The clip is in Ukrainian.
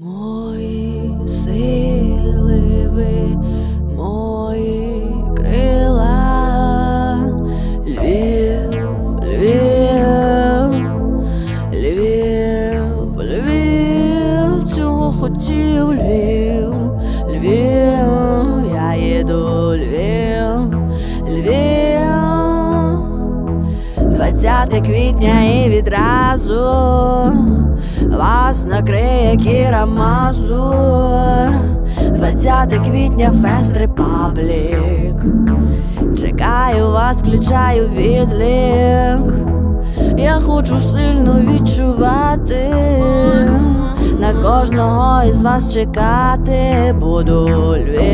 Мої сили ви, мої крила, Львів, Львів, Львів, Львів, цього хотів Львів, Львів, я їду Львів, Львів, 20 квітня і відразу вас накриє Кіра Мазур. 20 квітня Фест Репаблік Чекаю вас, включаю відлік. Я хочу сильно відчувати. На кожного із вас чекати буду. Львів,